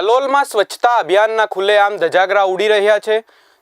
કલોલમાં સ્વચ્છતા અભિયાનના ખુલ્લેઆમ ધજાગરા ઉડી રહ્યા છે,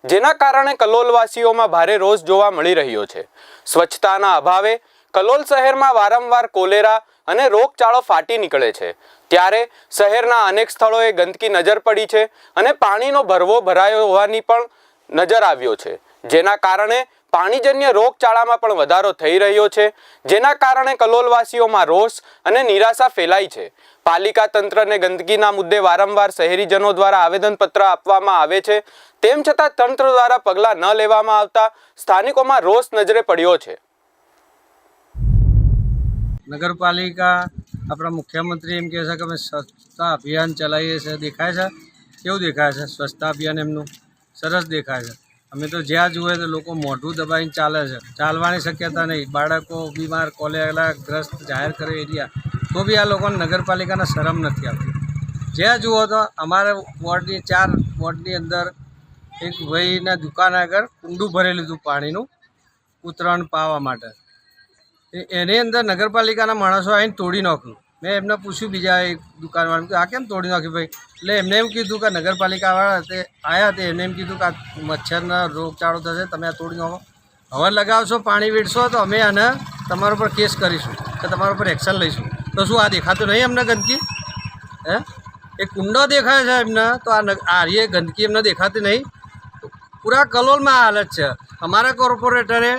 જેના કારણે કલોલવાસીઓમાં ભારે રોષ જોવા મળી રહ્યો છે. સ્વચ્છતાના અભાવે કલોલ શહેરમાં વારંવાર કોલેરા અને રોગચાળો ફાટી નીકળે છે. ત્યારે શહેરના અનેક સ્થળોએ ગંદકી નજર પડી છે અને પાણીનો ભરવો ભરાયો હોવાની પણ નજર આવ્યો છે, જેના કારણે પાણીજન્ય રોગચાળામાં પણ વધારો થઈ રહ્યો છે, જેના કારણે કલોલવાસીઓમાં રોષ અને નિરાશા ફેલાઈ છે. પાલિકા તંત્રને ગંદકીના મુદ્દે વારંવાર શહેરીજનો દ્વારા આવેદનપત્ર આપવામાં આવે છે, તેમ છતાં તંત્ર દ્વારા પગલાં ન લેવામાં આવતા સ્થાનિકોમાં રોષ નજરે પડ્યો છે. નગરપાલિકા આપણા મુખ્યમંત્રી એમ કહે છે કે અમે સ્વચ્છતા અભિયાન ચલાવીએ છીએ. દેખાય છે? કેવું દેખાય છે? સ્વચ્છતા અભિયાન એમનું? સરસ દેખાય છે. અમે તો જ્યાં જુએ તો લોકો મોઢું દબાઈને ચાલે છે. ચાલવાની શક્યતા નહીં. બાળકો બીમાર કોલેરા ગ્રસ્ત, જાહેર કરે એરિયા તો બી આ લોકોને નગરપાલિકાને શરમ નથી આવતી. જ્યાં જુઓ તો અમારે વોર્ડની ચાર વોર્ડની અંદર એક ભાઈના દુકાન આગળ કુંડું ભરેલું હતું પાણીનું ઉતરાણ પાવા માટે. એની અંદર નગરપાલિકાના માણસો આવીને તોડી નાખ્યું. મેં એમને પૂછ્યું બીજા એક દુકાનવાળાને આ કેમ તોડી નાખ્યું ભાઈ? એટલે એમને એમ કીધું કે, નગરપાલિકાવાળા તે આવ્યા તે એમને એમ કીધું કે, આ મચ્છરના રોગચાળો થશે, તમે આ તોડી નાખો. હવે લગાવશો, પાણી વીડશો તો અમે આને તમારા ઉપર કેસ કરીશું કે તમારા ઉપર એક્શન લઈશું. તો શું આ દેખાતું નહીં એમને ગંદકી? હે? એ કુંડો દેખાય છે એમને, તો આ આર્ય ગંદકી એમને દેખાતી નહીં. પૂરા કલોલમાં આ હાલત છે. અમારા કોર્પોરેટરે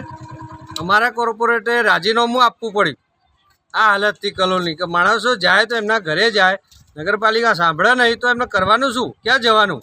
અમારા કોર્પોરેટરે રાજીનામું આપવું પડ્યું. આ હાલતથી કલોની કે માણસો જાય તો એમના ઘરે જાય. નગરપાલિકા સાંભળે નહીં તો એમને કરવાનું શું? ક્યાં જવાનું?